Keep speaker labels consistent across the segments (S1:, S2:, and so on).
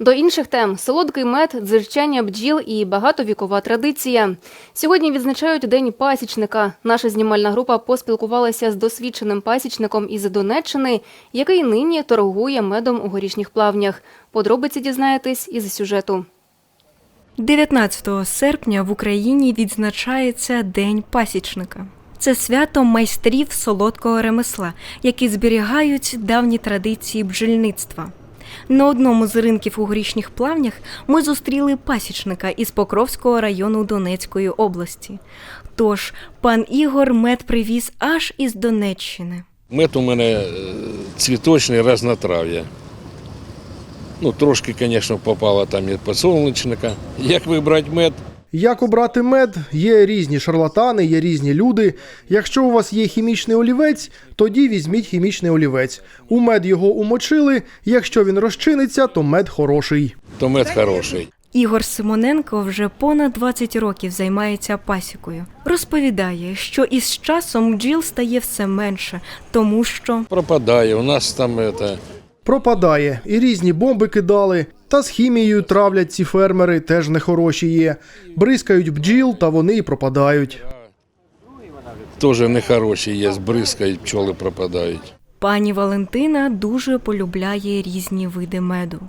S1: До інших тем солодкий мед, дзижчання бджіл і багатовікова традиція. Сьогодні відзначають День пасічника. Наша знімальна група поспілкувалася з досвідченим пасічником із Донеччини, який нині торгує медом у горішніх плавнях. Подробиці дізнаєтесь із сюжету.
S2: 19 серпня в Україні відзначається День пасічника. Це свято майстрів солодкого ремесла, які зберігають давні традиції бджільництва. На одному з ринків у горішніх плавнях ми зустріли пасічника із Покровського району Донецької області. Тож пан Ігор мед привіз аж із Донеччини.
S3: Мед у мене е, цвіточний разнотрав'я. Ну, трошки, звісно, попало там і подсолнечника. Як вибрати мед?
S4: Як обрати мед? Є різні шарлатани, є різні люди. Якщо у вас є хімічний олівець, тоді візьміть хімічний олівець. У мед його умочили. Якщо він розчиниться, то мед хороший.
S3: То мед хороший.
S2: Ігор Симоненко вже понад 20 років займається пасікою. Розповідає, що із часом бджіл стає все менше, тому що
S3: Пропадає. У нас там это,
S4: Пропадає, і різні бомби кидали. Та з хімією травлять ці фермери, теж нехороші є. Бризкають бджіл, та вони і пропадають.
S3: теж нехороші є, збризкають, пчоли пропадають.
S2: Пані Валентина дуже полюбляє різні види меду.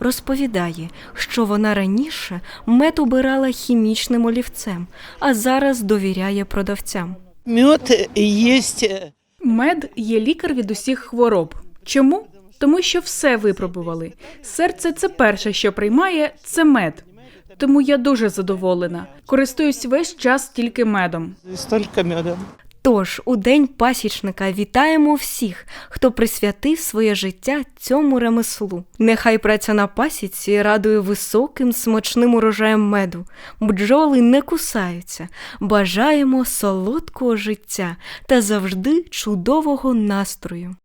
S2: Розповідає, що вона раніше мед обирала хімічним олівцем, а зараз довіряє продавцям.
S5: Мед э,
S6: Мед є лікар від усіх хвороб. Чому? Тому що все випробували. Серце це перше, що приймає, це мед. Тому я дуже задоволена. Користуюсь весь час тільки медом.
S5: столько меда.
S2: Тож у день пасічника вітаємо всіх, хто присвятив своє життя цьому ремеслу. Нехай праця на пасіці радує високим смачним урожаєм меду. Бджоли не кусаються. Бажаємо солодкого життя та завжди чудового настрою.